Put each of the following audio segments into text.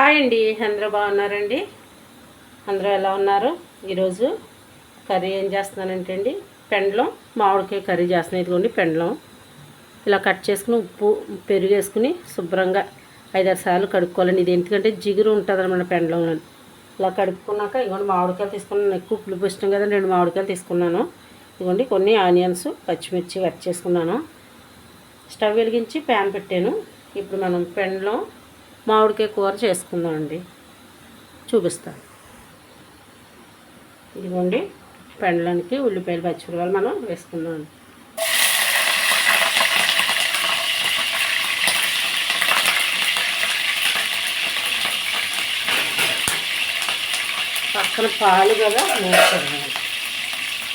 Hi అండి. అందరూ బాగున్నారండి? అందరూ ఎలా ఉన్నారు? ఈరోజు కర్రీ ఏం చేస్తున్నానంటే అండి పెండలం మామిడికాయ కర్రీ చేస్తున్నాను. ఇదిగోండి పెండలం. ఇలా కట్ చేసుకుని ఉప్పు పెరుగు వేసుకుని శుభ్రంగా ఐదారు సార్లు కడుక్కోవాలండి. ఇది ఎందుకంటే జిగురు ఉంటుంది అనమాట పెండలంలో. ఇలా కడుక్కున్నాక ఇదిగోండి మామిడికాయలు తీసుకున్నాను. ఎక్కువ పులుపు ఇష్టం కదండి రెండు మామిడికాయలు తీసుకున్నాను. ఇదిగోండి కొన్ని ఆనియన్స్ పచ్చిమిర్చి కట్ చేసుకున్నాను. స్టవ్ వెలిగించి ప్యాన్ పెట్టాను. ఇప్పుడు మనం పెండలం మామిడికాయ కూర చేసుకుందామండి చూపిస్తాను. ఇదిగోండి పెండలానికి ఉల్లిపాయలు పచ్చిమిరపాయలు మనం వేసుకుందాం. పక్కన పాలు కదా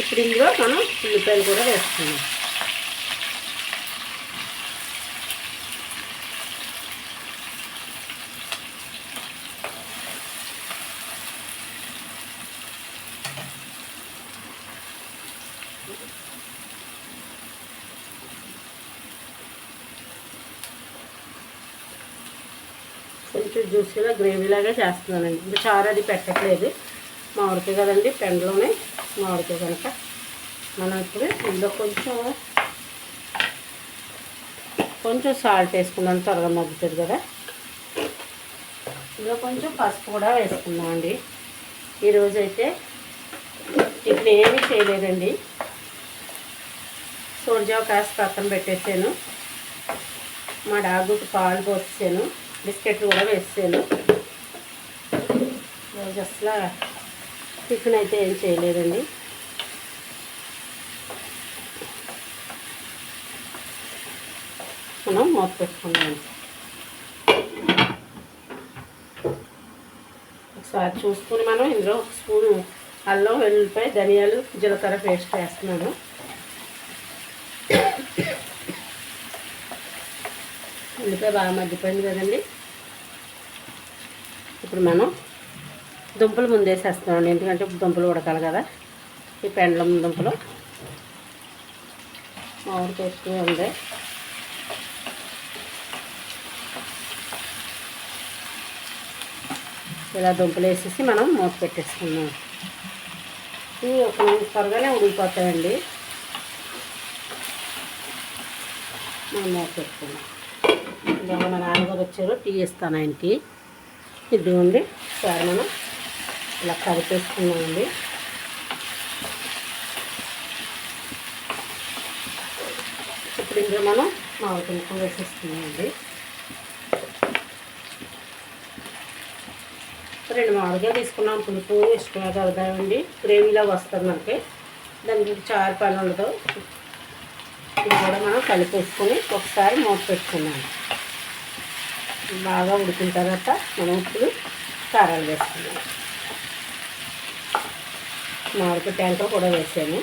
ఇప్పుడు ఇందులో మనం ఉల్లిపాయలు కూడా వేసుకుందాం. కొంచెం జ్యూసీగా గ్రేవీలాగా చేస్తున్నానండి. ఇంకా చారు అది పెట్టట్లేదు. మామిడికాయ కదండి పెండలోనే మామిడికాయ కనుక. మనం ఇప్పుడు ఇందులో కొంచెం కొంచెం సాల్ట్ వేసుకున్నాను త్వరగా మగ్గుతుంది కదా. ఇందులో కొంచెం పసుపు కూడా వేసుకున్నామండి ఈరోజు అయితే ఇప్పుడు ఏమీ చేయలేదండి. సోడిజావ కాసి పక్కన పెట్టేసాను. మా డాగుకి పాలు పోసాను బిస్కెట్లు కూడా వేసాను. రోజు అసలు టిఫిన్ అయితే ఏం చేయలేదండి. మనం మూత పెట్టుకున్నాం. ఒకసారి చూసుకుని మనం ఇందులో ఒక స్పూను అల్లం వెల్లుల్లిపాయ ధనియాలు జీలకర్ర పేస్ట్ వేస్తున్నాను. ఉల్లిపాయ బాగా మగ్గిపోయింది కదండి. ఇప్పుడు మనం దుంపలు ముందేసేస్తున్నామండి. ఎందుకంటే దుంపలు ఉడకాలి కదా. ఈ పెండలం దుంపలు మామిడికాయ ఎక్కువ ఉంది. ఇలా దుంపలు వేసేసి మనం మూత పెట్టేసుకున్నాం ఇవి ఒక నిమిషం త్వరగానే ఉడికిపోతాయండి. మనం మూత పెట్టుకున్నాం ఇంకా మా నాన్నగారు వచ్చారు టీ ఇస్తాను ఆయనకి. ఇదిగోండి ఒకసారి మనం ఇలా కలిపేసుకున్నామండి ఇప్పుడు ఇందులో మనం మామిడి ముక్కలు వేసేస్తున్నామండి రెండు మామిడికాయలు తీసుకున్నాం పులుపు ఇష్టంగా కలుగుతామండి గ్రేవీలా వస్తుంది మనకి. దానికి చారు పని ఉండదు. ఇది కూడా మనం కలిపేసుకొని ఒకసారి మూత పెట్టుకున్నాం బాగా ఉడికిన తర్వాత మనం ఇప్పుడు కారాలు వేసుకున్నాం మామిడికాయ ట్యాంకర్ కూడా వేసాము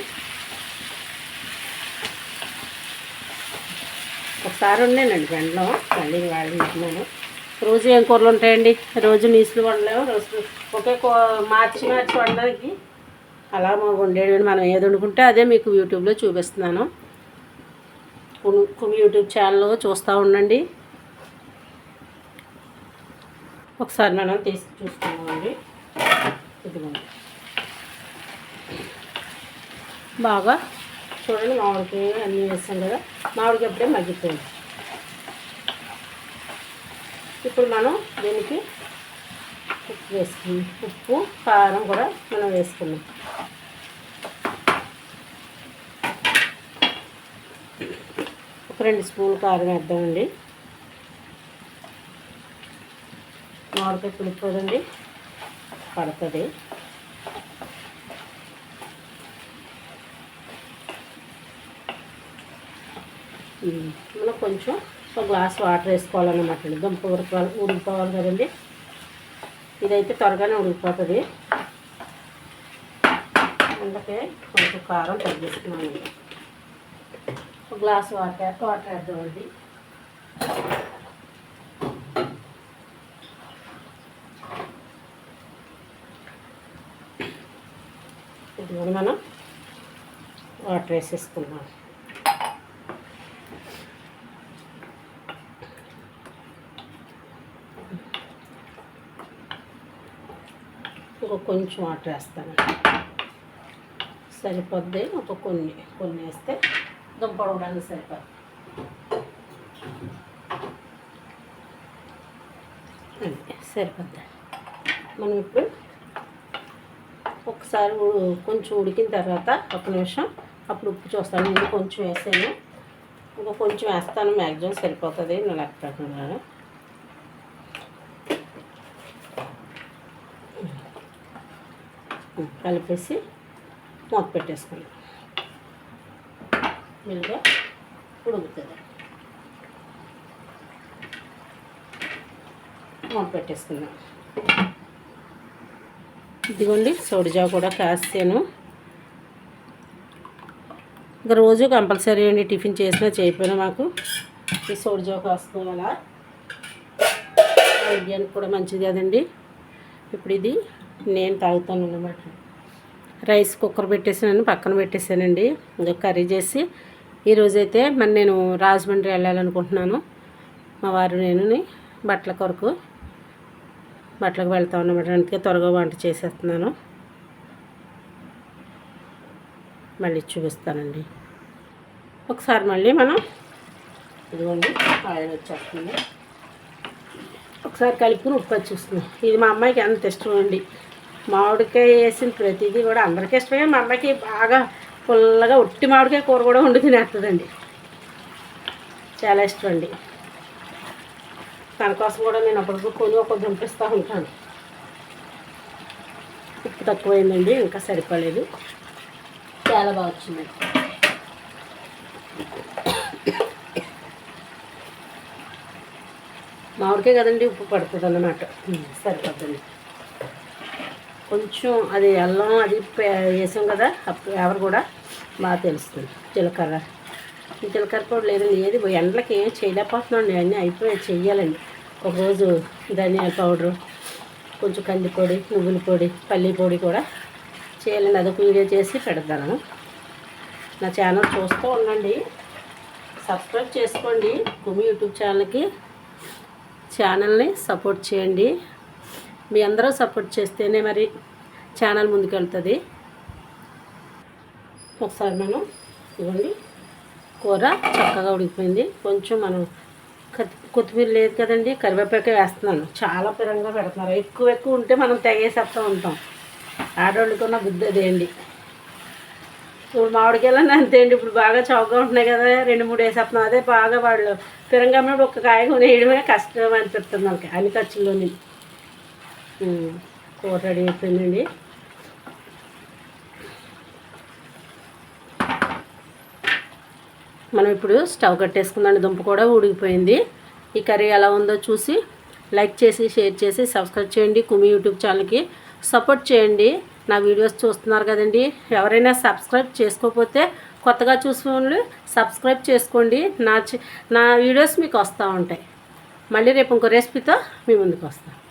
ఒకసారి ఉండేనండి వెంటలో మళ్ళీ వాడినాను రోజు ఏం కూరలు ఉంటాయండి? రోజు నీసులు వండలేము రోజు ఒకే కూ మార్చి మార్చి వండడానికి అలా వండేయండి మనం ఏది వండుకుంటే అదే మీకు యూట్యూబ్లో చూపిస్తున్నాను. యూట్యూబ్ ఛానల్ చూస్తూ ఉండండి. ఒకసారి మనం తీసి చూసుకున్నామండి ఇదిగోండి. బాగా చూడండి మామిడికాయ అన్నీ వేస్తాం కదా మామిడికాయ అప్పుడే మగ్గిపోయింది. ఇప్పుడు మనం దీనికి ఉప్పు వేసుకున్నాం ఉప్పు కారం కూడా మనం వేసుకున్నాం ఒక రెండు స్పూన్ కారం వేద్దామండి. మామిడికాయ పులిపోదండి పడుతుంది. మనం కొంచెం ఒక గ్లాస్ వాటర్ వేసుకోవాలన్నమాట అండి. దుంప ఉడకాలి ఉడికిపోవాలి కదండి. ఇదైతే త్వరగానే ఉడికిపోతుంది. అందుకే కొంచెం కారం తగ్గిస్తున్నాను ఒక గ్లాస్ వాటర్ వాటర్ వేద్దామండి. ఇది కూడా మనం వాటర్ వేసేసుకున్నాం. ఒక కొంచెం వాటర్ వేస్తాను. సరిపోద్ది ఒక కొన్ని కొన్ని వేస్తే దుంప సరిపోద్ది. అంతే సరిపోద్ది. మనం ఇప్పుడు ఒకసారి కొంచెం ఉడికిన తర్వాత ఒక నిమిషం అప్పుడు ఉప్పు చూస్తాను. నేను కొంచెం వేసాను. ఇంకా కొంచెం వేస్తాను. మ్యాక్సిమం సరిపోతుంది. నేను లెక్క ప్రకారం కలిపేసి మూత పెట్టేసుకున్నాం మెల్లిగా ఉడుకుతుంది. మూత పెట్టేసుకుందాం ఇదిగోండి సోడిజా కూడా కాస్తాను ఇంకా రోజు కంపల్సరీ అండి టిఫిన్ చేసినా చేయకపోయినా మాకు. ఈ సోడిజా కాసుకోవాలా ఆరోగ్యానికి కూడా మంచిది కదండి. ఇప్పుడు ఇది నేను తాగుతాను అనమాట రైస్ కుక్కర్ పెట్టేసాను పక్కన పెట్టేసానండి ఇంకా కర్రీ చేసి ఈరోజైతే మరి నేను రాజమండ్రి వెళ్ళాలనుకుంటున్నాను. మా వారు నేను బట్టల కొరకు. బట్టలకు వెళ్తాం ఉన్నమాట అందుకే త్వరగా వంట చేసేస్తున్నాను. మళ్ళీ చూపిస్తానండి. ఒకసారి మళ్ళీ మనం ఇదిగోండి ఆయిల్ వచ్చేస్తుంది. ఒకసారి కలుపుకుని ఉప్పు చూస్తున్నాం ఇది మా అమ్మాయికి ఎంత ఇష్టం అండి. మామిడికాయ వేసిన ప్రతిదీ కూడా అందరికీ ఇష్టమే. మా అమ్మాయికి బాగా పుల్లగా ఉట్టి మామిడికాయ కూర కూడా వండి తినేస్తుందండి చాలా ఇష్టం అండి. తన కోసం కూడా నేను అప్పటికప్పుడు కొని ఒక దింపిస్తూ ఉంటాను. ఉప్పు తక్కువైందండి ఇంకా సరిపోలేదు చాలా బాగా వచ్చింది. మామిడికే కదండి ఉప్పు పడుతుంది అన్నమాట సరిపోతుంది కొంచెం అది అల్లం అది పే- వేసాం కదా అప్పుడు ఎవరు కూడా బాగా తెలుస్తుంది. జీలకర్ర. జీలకర్ర పొడి లేదండి ఏది ఎండలకి ఏం చేయలేకపోతున్నాండి అన్నీ అయిపోయి చెయ్యాలండి. ఒకరోజు ధనియాల పౌడరు కొంచెం కందిపొడి నువ్వుల పొడి పల్లి పొడి కూడా చేయాలండి. అదొక వీడియో చేసి పెడతాను. నా ఛానల్ చూస్తూ ఉండండి. సబ్స్క్రైబ్ చేసుకోండి. భూమి యూట్యూబ్ ఛానల్కి ఛానల్ని సపోర్ట్ చేయండి. మీ అందరూ సపోర్ట్ చేస్తేనే మరి ఛానల్ ముందుకెళ్తుంది. ఒకసారి మనం ఇవ్వండి. కూర చక్కగా ఉడికిపోయింది. కొంచెం మనం కొత్తిమీర లేదు కదండి కరివేపాక వేస్తున్నాను. చాలా పిరంగా పెడుతున్నారు. ఎక్కువ ఎక్కువ ఉంటే మనం తెగేసేస్తూ ఉంటాం. ఆడవాళ్ళకున్న బుద్ధి అదే అండి ఇప్పుడు మామిడికాయలన్నీ అంతే అండి. ఇప్పుడు బాగా చౌకగా ఉంటున్నాయి కదా రెండు మూడు వేసేస్తున్నాం. అదే బాగా వాళ్ళు పిరంగా ఉన్నప్పుడు ఒక కాయ కొనేయడమే కష్టం అనిపిస్తుంది మనకి అన్ని ఖర్చుల్లోని. కూర రెడీ అయిపోయిందండి. మనం ఇప్పుడు స్టవ్ కట్టేసుకుందండి దుంప కూడా ఉడికిపోయింది ఈ కర్రీ ఎలా ఉందో చూసి లైక్ చేసి షేర్ చేసి సబ్స్క్రైబ్ చేయండి. కుమి యూట్యూబ్ ఛానల్కి సపోర్ట్ చేయండి. నా వీడియోస్ చూస్తున్నారు కదండి. ఎవరైనా సబ్స్క్రైబ్ చేసుకోకపోతే కొత్తగా చూసిన సబ్స్క్రైబ్ చేసుకోండి. నా నా వీడియోస్ మీకు వస్తూ ఉంటాయి. మళ్ళీ రేపు ఇంకో రెసిపీతో మీ ముందుకు వస్తాను